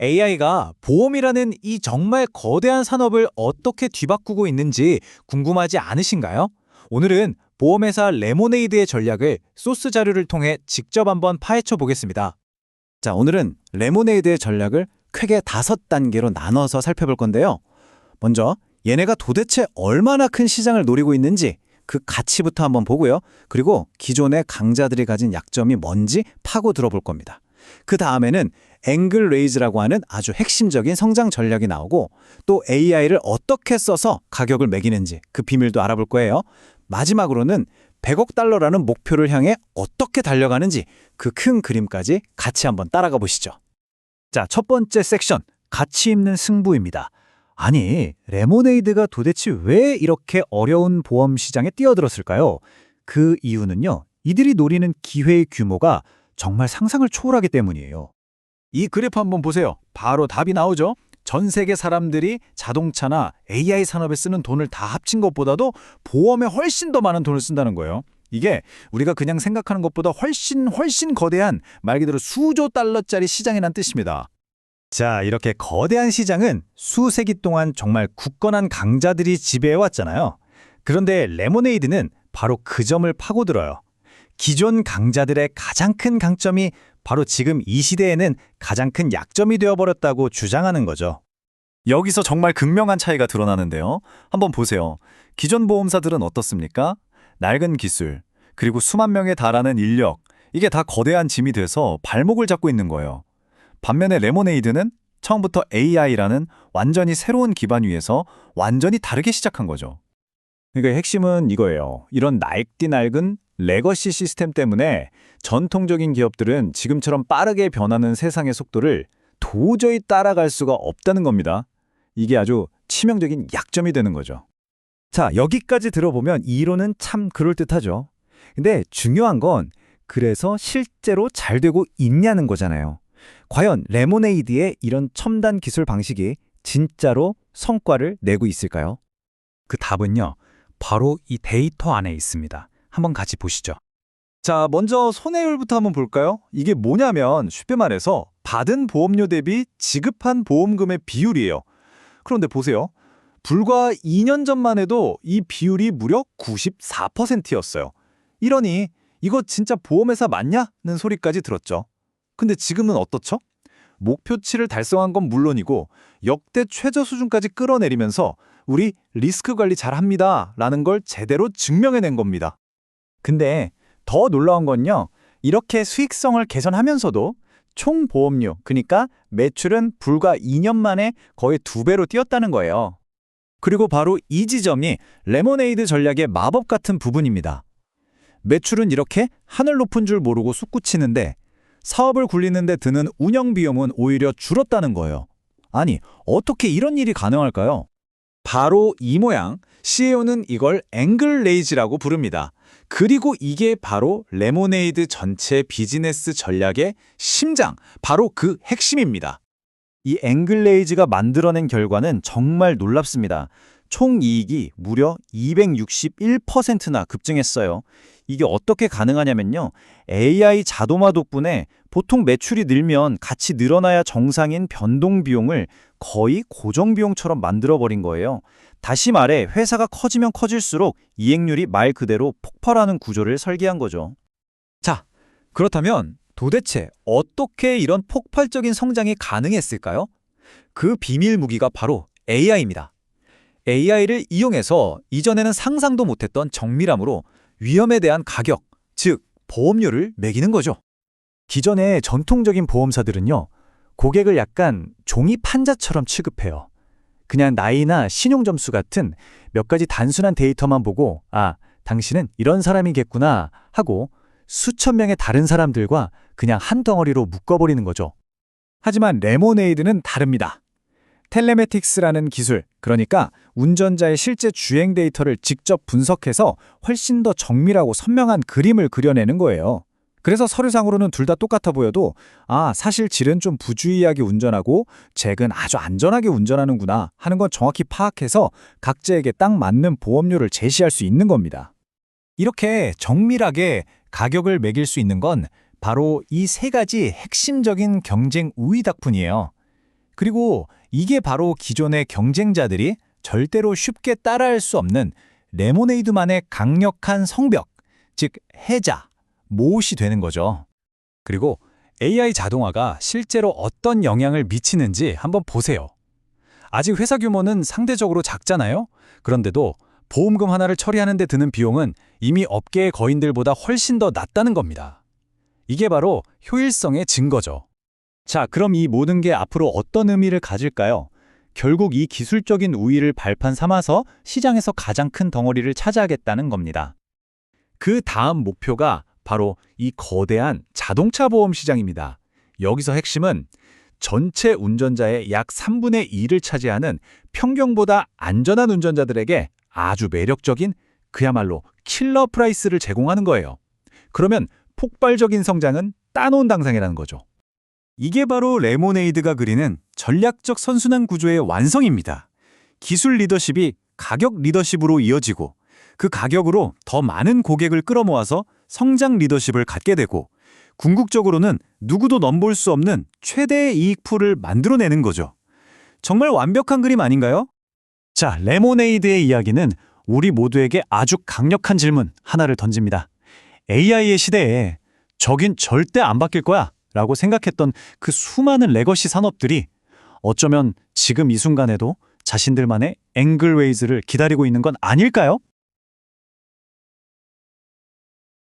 AI가 보험이라는 이 정말 거대한 산업을 어떻게 뒤바꾸고 있는지 궁금하지 않으신가요? 오늘은 보험회사 레모네이드의 전략을 소스 자료를 통해 직접 한번 파헤쳐 보겠습니다. 자, 오늘은 레모네이드의 전략을 크게 다섯 단계로 나눠서 살펴볼 건데요. 먼저 얘네가 도대체 얼마나 큰 시장을 노리고 있는지 그 가치부터 한번 보고요. 그리고 기존의 강자들이 가진 약점이 뭔지 파고 들어볼 겁니다. 그 다음에는 앵글 레이즈라고 하는 아주 핵심적인 성장 전략이 나오고 또 AI를 어떻게 써서 가격을 매기는지 그 비밀도 알아볼 거예요. 마지막으로는 100억 달러라는 목표를 향해 어떻게 달려가는지 그 큰 그림까지 같이 한번 따라가 보시죠. 자, 첫 번째 섹션, 가치 있는 승부입니다. 아니, 레모네이드가 도대체 왜 이렇게 어려운 보험 시장에 뛰어들었을까요? 그 이유는요, 이들이 노리는 기회의 규모가 정말 상상을 초월하기 때문이에요. 이 그래프 한번 보세요. 바로 답이 나오죠? 전 세계 사람들이 자동차나 AI 산업에 쓰는 돈을 다 합친 것보다도 보험에 훨씬 더 많은 돈을 쓴다는 거예요. 이게 우리가 그냥 생각하는 것보다 훨씬 훨씬 거대한 말 그대로 수조 달러짜리 시장이란 뜻입니다. 자, 이렇게 거대한 시장은 수세기 동안 정말 굳건한 강자들이 지배해왔잖아요. 그런데 레모네이드는 바로 그 점을 파고들어요. 기존 강자들의 가장 큰 강점이 바로 지금 이 시대에는 가장 큰 약점이 되어버렸다고 주장하는 거죠. 여기서 정말 극명한 차이가 드러나는데요. 한번 보세요. 기존 보험사들은 어떻습니까? 낡은 기술, 그리고 수만 명에 달하는 인력, 이게 다 거대한 짐이 돼서 발목을 잡고 있는 거예요. 반면에 레모네이드는 처음부터 AI라는 완전히 새로운 기반 위에서 완전히 다르게 시작한 거죠. 그러니까 핵심은 이거예요. 이런 낡디 낡은 레거시 시스템 때문에 전통적인 기업들은 지금처럼 빠르게 변하는 세상의 속도를 도저히 따라갈 수가 없다는 겁니다. 이게 아주 치명적인 약점이 되는 거죠. 자, 여기까지 들어보면 이론은 참 그럴듯하죠. 근데 중요한 건 그래서 실제로 잘 되고 있냐는 거잖아요. 과연 레모네이드의 이런 첨단 기술 방식이 진짜로 성과를 내고 있을까요? 그 답은요. 바로 이 데이터 안에 있습니다. 한번 같이 보시죠. 자, 먼저 손해율부터 한번 볼까요? 이게 뭐냐면 쉽게 말해서 받은 보험료 대비 지급한 보험금의 비율이에요. 그런데 보세요. 불과 2년 전만 해도 이 비율이 무려 94%였어요. 이러니 이거 진짜 보험회사 맞냐는 소리까지 들었죠. 근데 지금은 어떻죠? 목표치를 달성한 건 물론이고 역대 최저 수준까지 끌어내리면서 우리 리스크 관리 잘합니다 라는 걸 제대로 증명해낸 겁니다. 근데 더 놀라운 건요. 이렇게 수익성을 개선하면서도 총 보험료, 그러니까 매출은 불과 2년 만에 거의 두 배로 뛰었다는 거예요. 그리고 바로 이 지점이 레모네이드 전략의 마법 같은 부분입니다. 매출은 이렇게 하늘 높은 줄 모르고 솟구치는데 사업을 굴리는 데 드는 운영 비용은 오히려 줄었다는 거예요. 아니, 어떻게 이런 일이 가능할까요? 바로 이 모양, CEO는 이걸 앵글 레이즈라고 부릅니다. 그리고 이게 바로 레모네이드 전체 비즈니스 전략의 심장, 바로 그 핵심입니다. 이 앵글레이즈가 만들어낸 결과는 정말 놀랍습니다. 총 이익이 무려 261%나 급증했어요. 이게 어떻게 가능하냐면요. AI 자동화 덕분에 보통 매출이 늘면 같이 늘어나야 정상인 변동 비용을 거의 고정 비용처럼 만들어버린 거예요. 다시 말해 회사가 커지면 커질수록 이익률이 말 그대로 폭발하는 구조를 설계한 거죠. 자, 그렇다면 도대체 어떻게 이런 폭발적인 성장이 가능했을까요? 그 비밀 무기가 바로 AI입니다. AI를 이용해서 이전에는 상상도 못했던 정밀함으로 위험에 대한 가격, 즉 보험료를 매기는 거죠. 기존의 전통적인 보험사들은요. 고객을 약간 종이 판자처럼 취급해요. 그냥 나이나 신용점수 같은 몇 가지 단순한 데이터만 보고 아, 당신은 이런 사람이겠구나 하고 수천 명의 다른 사람들과 그냥 한 덩어리로 묶어버리는 거죠. 하지만 레모네이드는 다릅니다. 텔레메틱스라는 기술, 그러니까 운전자의 실제 주행 데이터를 직접 분석해서 훨씬 더 정밀하고 선명한 그림을 그려내는 거예요. 그래서 서류상으로는 둘 다 똑같아 보여도 아, 사실 질은 좀 부주의하게 운전하고 잭은 아주 안전하게 운전하는구나 하는 건 정확히 파악해서 각자에게 딱 맞는 보험료를 제시할 수 있는 겁니다. 이렇게 정밀하게 가격을 매길 수 있는 건 바로 이 세 가지 핵심적인 경쟁 우위 덕분이에요. 그리고 이게 바로 기존의 경쟁자들이 절대로 쉽게 따라할 수 없는 레모네이드만의 강력한 성벽, 즉 해자, 모옷이 되는 거죠. 그리고 AI 자동화가 실제로 어떤 영향을 미치는지 한번 보세요. 아직 회사 규모는 상대적으로 작잖아요? 그런데도 보험금 하나를 처리하는 데 드는 비용은 이미 업계의 거인들보다 훨씬 더 낮다는 겁니다. 이게 바로 효율성의 증거죠. 자, 그럼 이 모든 게 앞으로 어떤 의미를 가질까요? 결국 이 기술적인 우위를 발판 삼아서 시장에서 가장 큰 덩어리를 차지하겠다는 겁니다. 그 다음 목표가 바로 이 거대한 자동차 보험 시장입니다. 여기서 핵심은 전체 운전자의 약 3분의 2를 차지하는 평경보다 안전한 운전자들에게 아주 매력적인 그야말로 킬러 프라이스를 제공하는 거예요. 그러면 폭발적인 성장은 따놓은 당상이라는 거죠. 이게 바로 레모네이드가 그리는 전략적 선순환 구조의 완성입니다. 기술 리더십이 가격 리더십으로 이어지고 그 가격으로 더 많은 고객을 끌어모아서 성장 리더십을 갖게 되고 궁극적으로는 누구도 넘볼 수 없는 최대의 이익풀을 만들어내는 거죠. 정말 완벽한 그림 아닌가요? 자, 레모네이드의 이야기는 우리 모두에게 아주 강력한 질문 하나를 던집니다. AI의 시대에 저긴 절대 안 바뀔 거야 라고 생각했던 그 수많은 레거시 산업들이 어쩌면 지금 이 순간에도 자신들만의 앵글웨이즈를 기다리고 있는 건 아닐까요?